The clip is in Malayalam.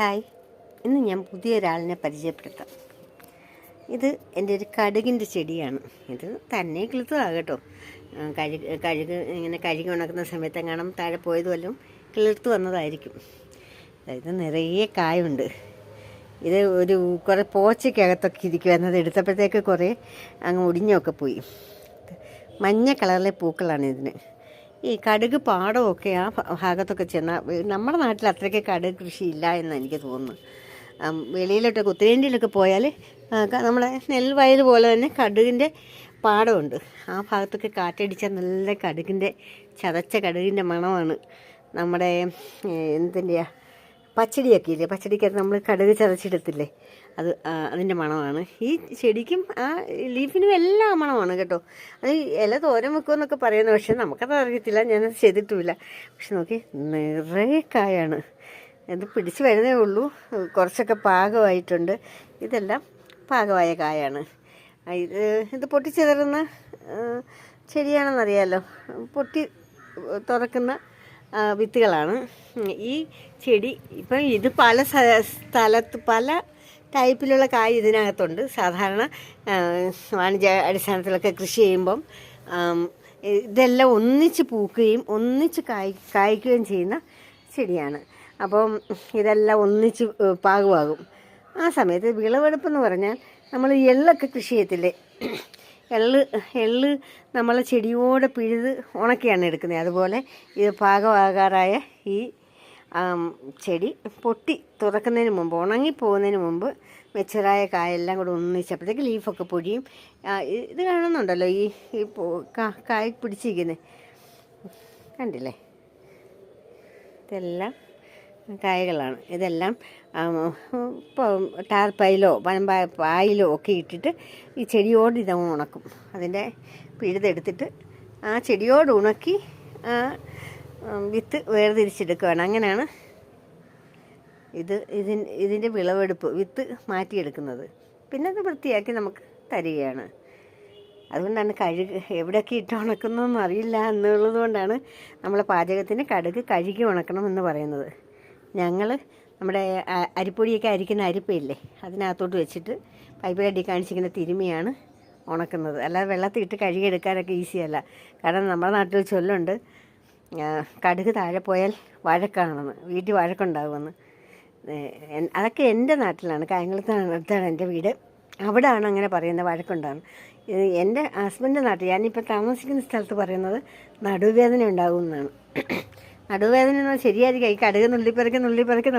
ഹായ്. ഇന്ന് ഞാൻ പുതിയ പുതിയൊരാളിനെ പരിചയപ്പെടുത്താം. ഇത് എന്റെ ഒരു കടുകിന്റെ ചെടിയാണ്. ഇത് തന്നെ കിളുത്തതാണ് കേട്ടോ. കഴുക കഴുക് ഇങ്ങനെ കഴുകി ഉണക്കുന്ന സമയത്ത് കാണാൻ താഴെ പോയതുമല്ലോ കിളിർത്ത് വന്നതായിരിക്കും. ഇത് നിറയെ കായുണ്ട്. ഇത് ഒരു കുറേ പോച്ചയ്ക്കകത്തൊക്കെ ഇരിക്കുമായിരുന്നു അത് എടുത്തപ്പോഴത്തേക്ക് കുറേ അങ്ങ് ഒടിഞ്ഞൊക്കെ പോയി. മഞ്ഞ കളറിലെ പൂക്കളാണ് ഇതിന്. ഈ കടുക് പാടമൊക്കെ ആ ഭാഗത്തൊക്കെ ചെന്നാൽ നമ്മുടെ നാട്ടിൽ അത്രയ്ക്ക് കടുക് കൃഷി ഇല്ല എന്ന് എനിക്ക് തോന്നുന്നു. വെളിയിലോട്ടൊക്കെ ഉത്തരേന്ത്യയിലൊക്കെ പോയാൽ നമ്മുടെ നെൽവയൽ പോലെ തന്നെ കടുകിന്റെ പാടമുണ്ട്. ആ ഭാഗത്തൊക്കെ കാറ്റടിച്ചാൽ നല്ല കടുകിന്റെ ചതച്ച കടുകിന്റെ മണമാണ് നമ്മുടെ എന്തിന്റെയാ പച്ചടിയൊക്കെ ഇല്ലേ? പച്ചടിക്കകത്ത് നമ്മൾ കടുക് ചതച്ചെടുത്തില്ലേ? അത് അതിന്റെ മണമാണ്. ഈ ചെടിക്കും ആ ലീഫിനും എല്ലാം മണമാണ് കേട്ടോ. അത് ഇല തോരൻ വെക്കുമെന്നൊക്കെ പറയുന്നത് പക്ഷെ നമുക്കത് അറിയത്തില്ല. ഞാനത് ചെയ്തിട്ടുമില്ല. പക്ഷെ നോക്കി നിറയെ കായാണ്. ഇത് പിടിച്ച് വരുന്നേ ഉള്ളൂ. കുറച്ചൊക്കെ പാകമായിട്ടുണ്ട്. ഇതെല്ലാം പാകമായ കായാണ്. ഇത് ഇത് പൊട്ടിച്ചിതറുന്ന ചെടിയാണെന്നറിയാമല്ലോ പൊട്ടി തുറക്കുന്ന വിത്തുകളാണ്. ഈ ചെടി ഇപ്പം ഇത് പല സ്ഥ- സ്ഥലത്ത് പല ടൈപ്പിലുള്ള കായ് ഇതിനകത്തുണ്ട്. സാധാരണ വാണിജ്യ അടിസ്ഥാനത്തിലൊക്കെ കൃഷി ചെയ്യുമ്പം ഇതെല്ലാം ഒന്നിച്ച് പൂക്കുകയും ഒന്നിച്ച് കായ് കായ്ക്കുകയും ചെയ്യുന്ന ചെടിയാണ്. അപ്പം ഇതെല്ലാം ഒന്നിച്ച് പാകമാകും. ആ സമയത്ത് വിളവെടുപ്പെന്ന് പറഞ്ഞാൽ നമ്മൾ എള്ളൊക്കെ കൃഷി ചെയ്യത്തില്ലേ? എള്ള് എള്ള് നമ്മൾ ചെടിയോടെ പിഴുത് ഉണക്കിയാണ് എടുക്കുന്നത്. അതുപോലെ ഇത് പാകമാകാറായ ഈ ചെടി പൊട്ടി തുറക്കുന്നതിന് മുമ്പ് ഉണങ്ങിപ്പോകുന്നതിന് മുമ്പ് മെച്ചറായ കായെല്ലാം കൂടെ ഒന്നിച്ചപ്പോഴത്തേക്ക് ലീഫൊക്കെ പൊടിയും ഇത് കാണുന്നുണ്ടല്ലോ ഈ ഈ കായ് പിടിച്ചിരിക്കുന്നത് കണ്ടില്ലേ? ഇതെല്ലാം കായകളാണ്. ഇതെല്ലാം ടാർപ്പയിലോ പായിലോ ഒക്കെ ഇട്ടിട്ട് ഈ ചെടിയോട് ഇത് ഉണക്കും. അതിന്റെ പിഴുതെടുത്തിട്ട് ആ ചെടിയോട് ഉണക്കി ആ വിത്ത് വേർതിരിച്ചെടുക്കുകയാണ് അങ്ങനെയാണ് ഇത് ഇതിൻ ഇതിന്റെ വിളവെടുപ്പ് വിത്ത് മാറ്റിയെടുക്കുന്നത്. പിന്നെ അത് വൃത്തിയാക്കി നമുക്ക് തരികയാണ്. അതുകൊണ്ടാണ് കഴുക് എവിടെയൊക്കെ ഇട്ട് ഉണക്കുന്നതെന്ന് അറിയില്ല എന്നുള്ളത് കൊണ്ടാണ് നമ്മൾ പാചകത്തിന് കടുക് കഴുകി ഉണക്കണം എന്ന് പറയുന്നത്. ഞങ്ങൾ നമ്മുടെ അരിപ്പൊടിയൊക്കെ അരിക്കുന്ന അരിപ്പയില്ലേ അതിനകത്തോട്ട് വെച്ചിട്ട് പൈപ്പിലടി കാണിച്ചിരിക്കുന്ന തിരുമിയാണ് ഉണക്കുന്നത്. അല്ലാതെ വെള്ളത്തിൽ ഇട്ട് കഴുകിയെടുക്കാനൊക്കെ ഈസിയല്ല. കാരണം നമ്മുടെ നാട്ടിൽ ചൊല്ലുണ്ട് കടുക് താഴെ പോയാൽ വഴക്കാണെന്ന് വീട്ടിൽ വഴക്കുണ്ടാകുമെന്ന് അതൊക്കെ എന്റെ നാട്ടിലാണ് കായംകുളത്താണ് അടുത്താണ് എന്റെ വീട്. അവിടെയാണ് അങ്ങനെ പറയുന്നത് വഴക്കുണ്ടാകുന്നത് എന്റെ ഹസ്ബൻഡിന്റെ നാട്ടിൽ ഞാനിപ്പോൾ താമസിക്കുന്ന സ്ഥലത്ത് പറയുന്നത് നടുവേദന ഉണ്ടാകും എന്നാണ് നടുവേദന ശരിയായിരിക്കും ഈ കടുക് നുള്ളിപ്പിറക്കി നുള്ളിപ്പറക്കി